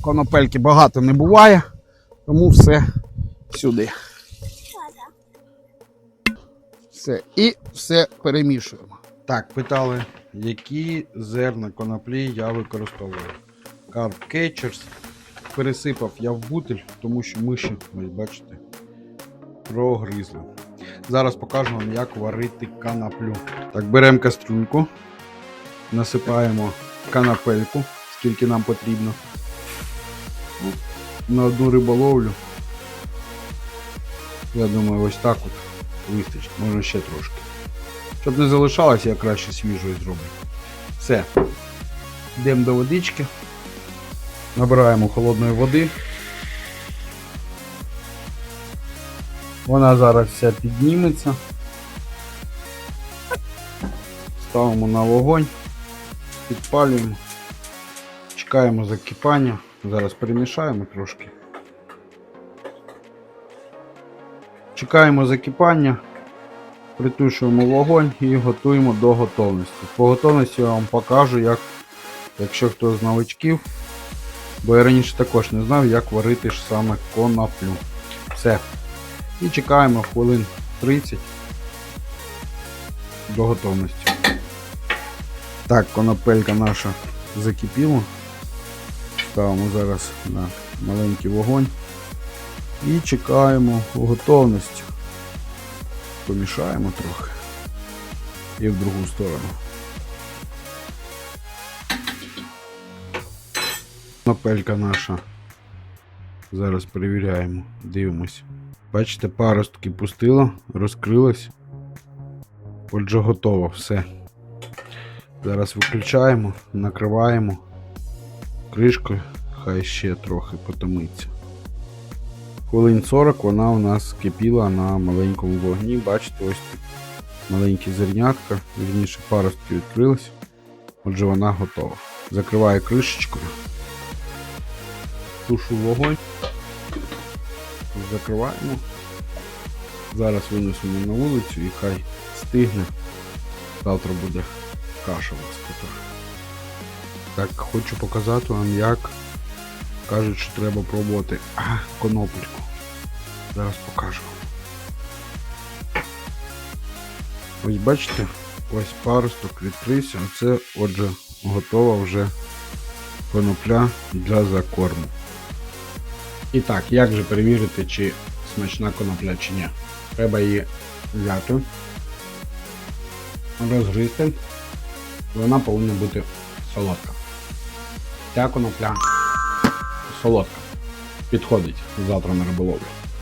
Конопельки багато не буває, тому все сюди. Все. І все перемішуємо. Так, питали, які зерна коноплі я використовую. Carb Catchers. Пересипав я в бутиль, тому що миші, ось бачите, прогризли. Зараз покажу вам, як варити канаплю. Так, беремо кастрюльку, насипаємо канапельку, скільки нам потрібно. На одну риболовлю. Я думаю, ось так от вистачить, можна ще трошки. Щоб не залишалось, я краще свіжою зроблю. Все. Йдемо до водички. Набираємо холодної води. Вона зараз вся підніметься. Ставимо на вогонь, підпалюємо, чекаємо закипання. Зараз перемішаємо трошки. Чекаємо закипання, притушуємо вогонь і готуємо до готовності. По готовності я вам покажу, як, якщо хто з новичків, бо я раніше також не знав, як варити ж саме коноплю. Все. І чекаємо хвилин 30 до готовності. Так, конопелька наша закипіла. Ставимо зараз на маленький вогонь. І чекаємо у готовності. Помішаємо трохи. І в другу сторону. Конопелька наша. Зараз перевіряємо, дивимось. Бачите, паростки пустила, розкрилась. Отже, готово все. Зараз виключаємо, накриваємо кришкою, хай ще трохи потомиться. Хвилин 40 вона у нас кипіла на маленькому вогні. Бачите, ось тут маленькі зернятка, вірніше паростки відкрились. Отже, вона готова. Закриваю кришечкою. Тушу вогонь. Закриваємо. Зараз винесемо на вулицю і хай стигне. Завтра буде каша у вас така. Так, хочу показати вам, як кажуть, що треба пробувати а, конопельку. Зараз покажу. Ось бачите, ось паросток відкрився, це отже готова вже конопля для закорму. І так, як же перевірити, чи смачна конопля чи ні? Треба її взяти, розгризти. Вона повинна бути солодка. Ця конопля солодка. Підходить завтра на риболовлю.